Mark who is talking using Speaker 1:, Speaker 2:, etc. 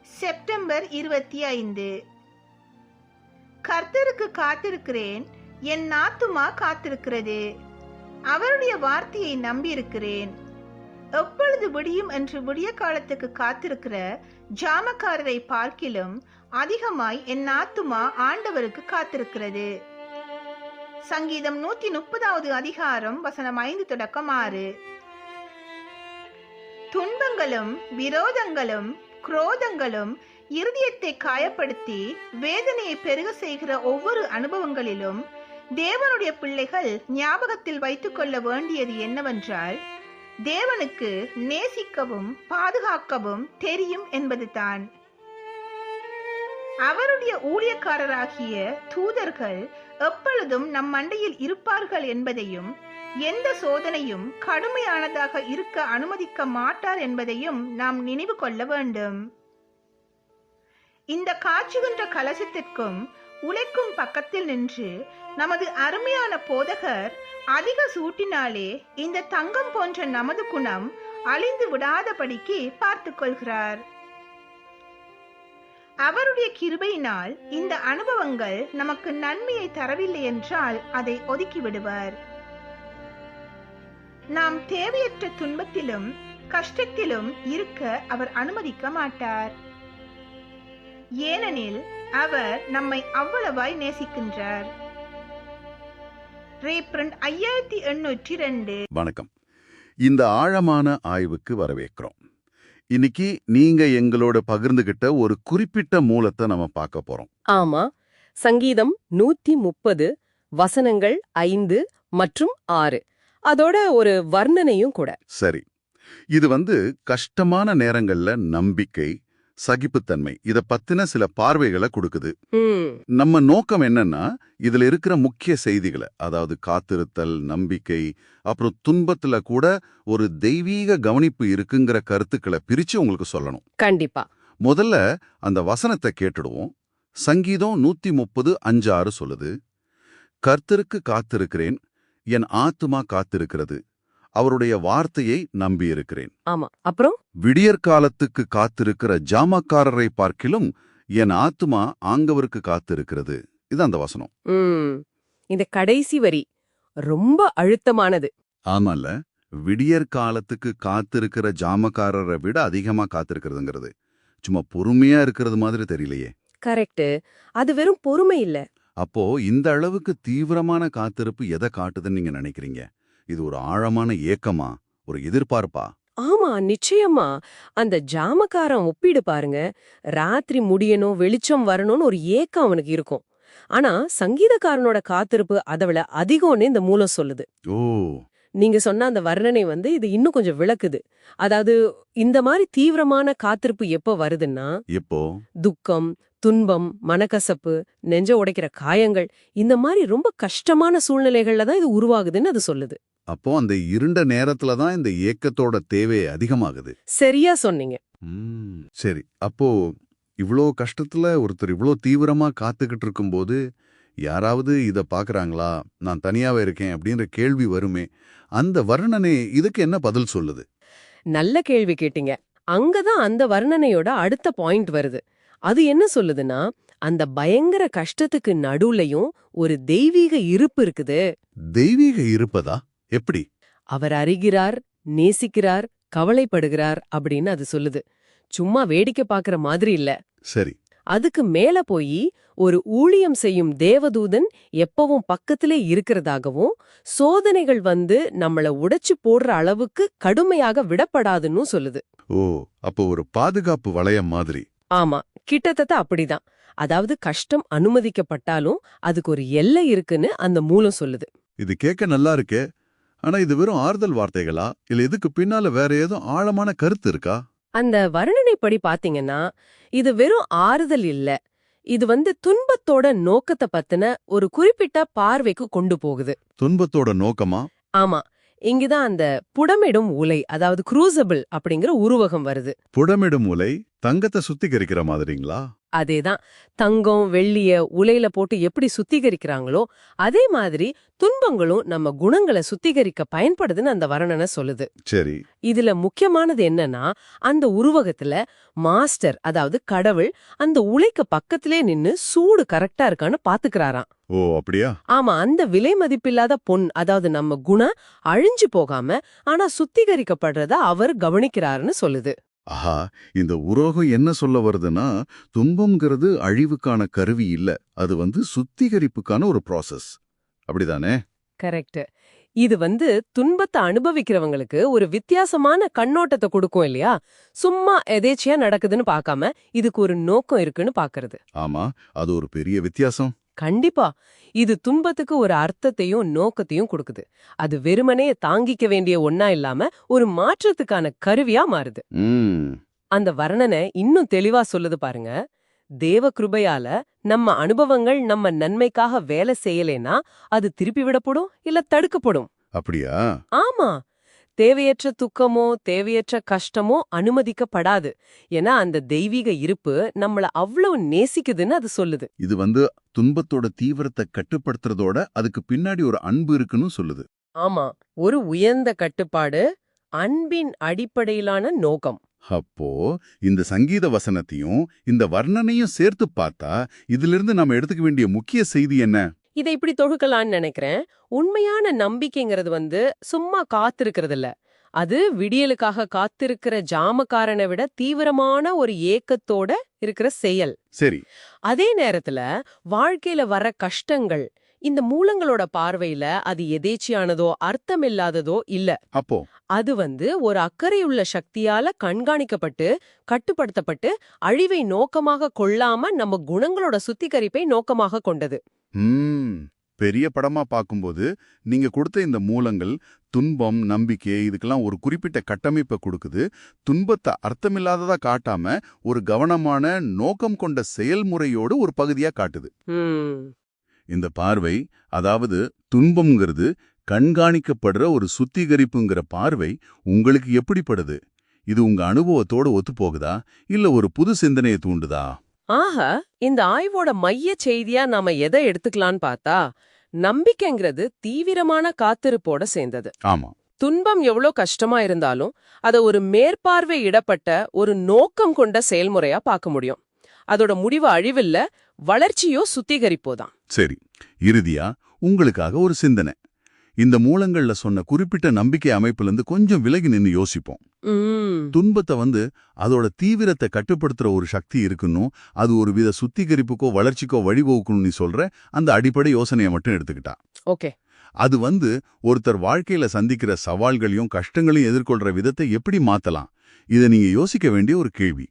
Speaker 1: September இருபத்தி ஐந்து. கர்த்தருக்கு காத்திருக்கிறேன் என் நாத்துமா காத்திருக்கிறது. அவருடைய வார்த்தையை நம்பியிருக்கிறேன். எப்பொழுது விடியும் என்று விடிய காலத்துக்கு காத்திருக்கிற ஜாமக்காரரை பார்க்கிலும் அதிகமாய் என் ஆத்துமா ஆண்டவருக்கு காத்திருக்கிறது. சங்கீதம் நூத்தி முப்பதாவது அதிகாரம் வசனம் ஐந்து தொடக்கம் ஆறு. துன்பங்களும் விரோதங்களும் குரோதங்களும் இருதயத்தை காயப்படுத்தி வேதனையை பெருக செய்கிற ஒவ்வொரு அனுபவங்களிலும் தேவனுடைய பிள்ளைகள் ஞாபகத்தில் வைத்துக் கொள்ள வேண்டியது என்னவென்றால் தேவனுக்கு நேசிக்கவும் பாதுகாக்கவும் தெரியும் என்பதுதான். அவருடைய ஊழியக்காரராகிய தூதர்கள் எப்பொழுதும் நம் மண்டையில் இருப்பார்கள் என்பதையும் எந்த சோதனையும் கடுமையானதாக இருக்க அனுமதிக்க மாட்டார் என்பதையும் நாம் நினைவு கொள்ள வேண்டும். இந்த காட்சிகின்ற கலசத்திற்கும் உழைக்கும் பக்கத்தில் நின்று நமது அருமையான போதகர் அதிக சூட்டினாலே இந்த தங்கம் போன்ற நமது குணம் அழிந்து விடாதபடிக்கு பார்த்து கொள்கிறார். அவருடைய கிருபையினால் இந்த அனுபவங்கள் நமக்கு நன்மையை தரவில்லை என்றால் அதை ஒதுக்கி விடுவார். நாம் தேவையற்ற துன்பத்திலும் கஷ்டத்திலும் இருக்க அவர் அனுமதிக்க மாட்டார். ஏனெனில் அவர் நம்மை அவ்வளவாய் நேசிக்கின்றார். ரேப்ரண்ட் ஐயாயிரத்தி எண்ணூற்றி ரெண்டு.
Speaker 2: வணக்கம். இந்த ஆழமான ஆய்வுக்கு வரவேற்கிறோம். இன்னைக்கு நீங்க எங்களோட பகிர்ந்துகிட்ட ஒரு குறிப்பிட்ட மூலத்தை நம்ம பார்க்க போறோம்.
Speaker 3: ஆமா. சங்கீதம் நூத்தி முப்பது வசனங்கள் ஐந்து மற்றும் ஆறு. அதோட ஒரு வர்ணனையும் கூட.
Speaker 2: சரி. இது வந்து கஷ்டமான நேரங்கள்ல நம்பிக்கை சகிப்புத்தன்மை இத பத்தின சில பார்வைகளை கொடுக்குது. நம்ம நோக்கம் என்னன்னா இதுல இருக்கிற முக்கிய செய்திகளை அதாவது காத்திருத்தல் நம்பிக்கை அப்புறம் துன்பத்துல கூட ஒரு தெய்வீக கவனிப்பு இருக்குங்கிற கருத்துக்களை பிரிச்சு உங்களுக்கு சொல்லணும்.
Speaker 3: கண்டிப்பா.
Speaker 2: முதல்ல அந்த வசனத்தை கேட்டுடுவோம். சங்கீதம் நூத்தி முப்பது அஞ்சாறு சொல்லுது கர்த்தருக்கு காத்திருக்கிறேன் என் ஆத்துமா காத்திருக்கிறது. அவருடைய வார்த்தையை நம்பியிருக்கிறேன்.
Speaker 3: ஆமா. அப்புறம்?
Speaker 2: விடியற்காலத்துக்கு காத்திருக்கிற ஜாமக்காரரை பார்க்கிலும் என் ஆத்துமா ஆங்கவருக்கு காத்திருக்கிறது. இது அந்த வசனம்.
Speaker 3: இந்த கடைசி வரி. ரொம்ப அழுத்தமானது.
Speaker 2: ஆமால விடியற்காலத்துக்கு காத்திருக்கிற ஜாமக்காரரை விட அதிகமா காத்திருக்கிறதுங்கிறது. சும்மா பொறுமையா இருக்கிறது மாதிரி தெரியலையே.
Speaker 3: கரெக்ட் அது வெறும் பொறுமை இல்ல.
Speaker 2: அப்போ இந்த அளவுக்கு தீவிரமான காத்திருப்பு எதை காட்டுதுன்னு நீங்க நினைக்கிறீங்க? இது ஒரு ஆழமான ஏக்கமா? ஒரு எதிர்பார்ப்பா?
Speaker 3: ஆமா நிச்சயமா. அந்த ஜாமக்காரன் ஒப்பிடு பாருங்க. ராத்திரி முடியணும் வெளிச்சம் வரணும்னு ஒரு ஏக்கம் அவனுக்கு இருக்கும். ஆனா சங்கீதக்காரனோட காத்திருப்பு அதை விட அதிகம்னு இந்த மூலம் சொல்லுது.
Speaker 2: ஓ.
Speaker 3: நீங்க சொன்ன அந்த வர்ணனை வந்து இது இன்னும் கொஞ்சம் விளக்குது. அதாவது இந்த மாதிரி தீவிரமான காத்திருப்பு எப்போ வருதுன்னா
Speaker 2: எப்போ?
Speaker 3: துக்கம் துன்பம் மனக்கசப்பு நெஞ்ச உடைக்கிற காயங்கள் இந்த மாதிரி ரொம்ப கஷ்டமான சூழ்நிலைகள்ல தான் இது உருவாகுதுன்னு அது சொல்லுது.
Speaker 2: அப்போ அந்த இருண்ட நேரத்துல தான் இந்த ஏக்கத்தோட தேவை அதிகமாகுது.
Speaker 3: சரியா சொன்னீங்க.
Speaker 2: சரி. அப்போ இவ்ளோ கஷ்டத்துல ஒருத்தர் இவ்ளோ தீவிரமா காத்துக்கிட்டு இருக்கும்போது யாராவது இத பாக்குறாங்களா? நான் தனியாவே இருக்கேன் அப்படின்ற கேள்வி வருமே அந்த வர்ணனை இதுக்கு என்ன பதில் சொல்லுது?
Speaker 3: நல்ல கேள்வி கேட்டீங்க. அங்கதான் அந்த வர்ணனையோட அடுத்த பாயிண்ட் வருது. அது என்ன சொல்லுதுன்னா அந்த பயங்கர கஷ்டத்துக்கு நடுவுலயும் ஒரு தெய்வீக இருப்பு இருக்குது.
Speaker 2: தெய்வீக இருப்பதா? எப்படி?
Speaker 3: அவர் அறிகிறார் நேசிக்கிறார் கவலைப்படுகிறார் அப்படின்னு அது சொல்லுது. சும்மா வேடிக்கை பார்க்கற மாதிரி இல்ல.
Speaker 2: சரி.
Speaker 3: அதுக்கு மேல போய் ஒரு ஊழியம் செய்யும் தேவதூதன் எப்பவும் பக்கத்திலே இருக்கிறதாகவும் சோதனைகள் வந்து நம்மள உடைச்சு போடுற அளவுக்கு கடுமையாக விடப்படாதுன்னு சொல்லுது.
Speaker 2: ஓ அப்போ ஒரு பாதுகாப்பு வளையம் மாதிரி.
Speaker 3: ஆமா கிட்டத்தட்ட அப்படிதான். அதாவது கஷ்டம் அனுமதிக்கப்பட்டாலும் அதுக்கு ஒரு எல்லை இருக்குன்னு அந்த மூலம் சொல்லுது.
Speaker 2: இது கேட்க நல்லா இருக்கே. ஆனா இது வெறும் ஆறுதல் வார்த்தைகளா? இல்ல இதுக்கு பின்னால வேற ஏதோ ஆழமான கருத்து இருக்கா?
Speaker 3: அந்த வர்ணனைப்படி பாத்தீங்கன்னா இது வெறும் ஆறுதல் இல்ல. இது வந்து துன்பத்தோட நோக்கத்தை பத்தின ஒரு குறிப்பிட்ட பார்வைக்கு கொண்டு போகுது.
Speaker 2: துன்பத்தோட நோக்கமா?
Speaker 3: ஆமா. இங்குதான் அந்த புடமிடும் உலை அதாவது குரூசபிள் அப்படிங்கிற உருவகம் வருது.
Speaker 2: புடமிடும் உலை தங்கத்தை சுத்திகரிக்கிற மாதிரிங்களா?
Speaker 3: அதேதான். தங்கம் வெள்ளிய உலையில போட்டு எப்படி சுத்திகரிக்கிறாங்களோ அதே மாதிரி துன்பங்களும் நம்ம குணங்களை சுத்திகரிக்க பயன்படுதுன்னு அந்த வர்ணனை சொல்லுது.
Speaker 2: சரி.
Speaker 3: இதுல முக்கியமானது என்னன்னா அந்த உருவகத்துல மாஸ்டர் அதாவது கடவுள் அந்த உலைக்கு பக்கத்திலே நின்னு சூடு கரெக்டா இருக்கான்னு பாத்துக்கிறாராம்.
Speaker 2: ஓ அப்படியா?
Speaker 3: ஆமா அந்த விலை மதிப்பில்லாத பொன் அதாவது நம்ம குணம் அழிஞ்சு போகாம ஆனா சுத்திகரிக்கப்படுறத அவர் கவனிக்கிறாருன்னு சொல்லுது.
Speaker 2: ஆஹா இந்த உரோகம் என்ன சொல்ல வருதுன்னா துன்பம்ங்கிறது அழிவுக்கான கருவி இல்ல. அது வந்து சுத்திகரிப்புக்கான ஒரு ப்ராசஸ் அப்படிதானே?
Speaker 3: கரெக்ட் இது வந்து துன்பத்தை அனுபவிக்கிறவங்களுக்கு ஒரு வித்தியாசமான கண்ணோட்டத்தை கொடுக்கும் இல்லையா? சும்மா எதேச்சியா நடக்குதுன்னு பார்க்காம இதுக்கு ஒரு நோக்கம் இருக்குன்னு பாக்குறது
Speaker 2: ஆமா அது ஒரு பெரிய வித்தியாசம்.
Speaker 3: கண்டிப்பா. இது துன்பத்துக்கு ஒரு அர்த்தத்தையும் நோக்கத்தையும் கொடுக்குது. அது வெறுமனே தாங்கிக்க வேண்டிய ஒன்னா இல்லாம ஒரு மாற்றத்துக்கான கருவியா மாறுது. அந்த வர்ணனை இன்னும் தெளிவா சொல்லுது பாருங்க. தேவ கிருபையால நம்ம அனுபவங்கள் நம்ம நன்மைக்காக வேலை செய்யலேனா அது திருப்பி விடப்படும் இல்ல தடுக்கப்படும்?
Speaker 2: அப்படியா?
Speaker 3: ஆமா. தேவையற்ற துக்கமோ தேவையற்ற கஷ்டமோ அனுமதிக்கப்படாது. ஏன்னா அந்த தெய்வீக இருப்பு நம்மள அவ்வளவு நேசிக்குதுன்னு அது சொல்லுது.
Speaker 2: இது வந்து துன்பத்தோட தீவிரத்தை கட்டுப்படுத்துறதோட அதுக்கு பின்னாடி ஒரு அன்பு இருக்குன்னு சொல்லுது.
Speaker 3: ஆமா ஒரு உயர்ந்த கட்டுப்பாடு அன்பின் அடிப்படையிலான நோக்கம்.
Speaker 2: அப்போ இந்த சங்கீத வசனத்தையும் இந்த வர்ணனையும் சேர்த்து பார்த்தா இதிலிருந்து நாம எடுத்துக்க வேண்டிய முக்கிய செய்தி என்ன?
Speaker 3: இதை இப்படி தொகுக்கலான்னு நினைக்கிறேன். உண்மையான நம்பிக்கைங்கிறது வந்து சும்மா காத்திருக்கிறது இல்ல அது விடியலுக்காக காத்திருக்கிற ஜாமக்காரனை விட தீவிரமான ஒரு ஏக்கத்தோட இருக்கிற செயல்.
Speaker 2: சரி.
Speaker 3: அதே நேரத்துல வாழ்க்கையில வர கஷ்டங்கள் இந்த மூலங்களோட பார்வையில அது எதேச்சியானதோ அர்த்தமில்லாததோ இல்ல.
Speaker 2: அப்போ?
Speaker 3: அது வந்து ஒரு அக்கறையுள்ள சக்தியால கண்காணிக்கப்பட்டு கட்டுப்படுத்தப்பட்டு அழிவை நோக்கமாக கொள்ளாம நம்ம குணங்களோட சுத்திகரிப்பை நோக்கமாக கொண்டது.
Speaker 2: ம் பெரிய படமா பார்க்கும்போது நீங்க கொடுத்த இந்த மூலங்கள் துன்பம் நம்பிக்கை இதுக்கெல்லாம் ஒரு குறிப்பிட்ட கட்டமைப்பை கொடுக்குது. துன்பத்தை அர்த்தமில்லாததா காட்டாம ஒரு கவனமான நோக்கம் கொண்ட செயல்முறையோடு ஒரு பகுதியா காட்டுது. இந்த பார்வை அதாவது துன்பம்ங்கிறது கண்காணிக்கப்படுற ஒரு சுத்திகரிப்புங்கிற பார்வை உங்களுக்கு எப்படிப்படுது? இது உங்க அனுபவத்தோட ஒத்துப்போகுதா? இல்ல ஒரு புது சிந்தனையை தூண்டுதா?
Speaker 3: ஆக இந்த ஆய்வோட மைய செய்தியா நாம எதை எடுத்துக்கலான்னு பார்த்தா நம்பிக்கைங்கிறது தீவிரமான காத்திருப்போட சேர்ந்தது.
Speaker 2: ஆமா.
Speaker 3: துன்பம் எவ்வளோ கஷ்டமா இருந்தாலும் அதை ஒரு மேற்பார்வை இடப்பட்ட ஒரு நோக்கம் கொண்ட செயல்முறையா பார்க்க முடியும். அதோட முடிவு அழிவில்ல வளர்ச்சியோ சுத்திகரிப்போ தான்
Speaker 2: சரி இறுதியா உங்களுக்காக ஒரு சிந்தனை. இந்த மூலங்கள்ல சொன்ன குறிப்பிட்ட நம்பிக்கை அமைப்பிலிருந்து கொஞ்சம் விலகி நின்னு யோசிப்போம். துன்பத்தை வந்து அதோட தீவிரத்தை கட்டுப்படுத்துற ஒரு சக்தி இருக்குன்னும் அது ஒரு வித சுத்திகரிப்புக்கோ வளர்ச்சிக்கோ வழிவகுக்கணும் நீ சொல்ற அந்த அடிப்படை யோசனையை மட்டும் எடுத்துக்கிட்டா.
Speaker 3: ஓகே.
Speaker 2: அது வந்து ஒருத்தர் வாழ்க்கையில சந்திக்கிற சவால்களையும் கஷ்டங்களையும் எதிர்கொள்ற விதத்தை எப்படி மாத்தலாம்? இதை நீங்க யோசிக்க வேண்டிய ஒரு கேள்வி.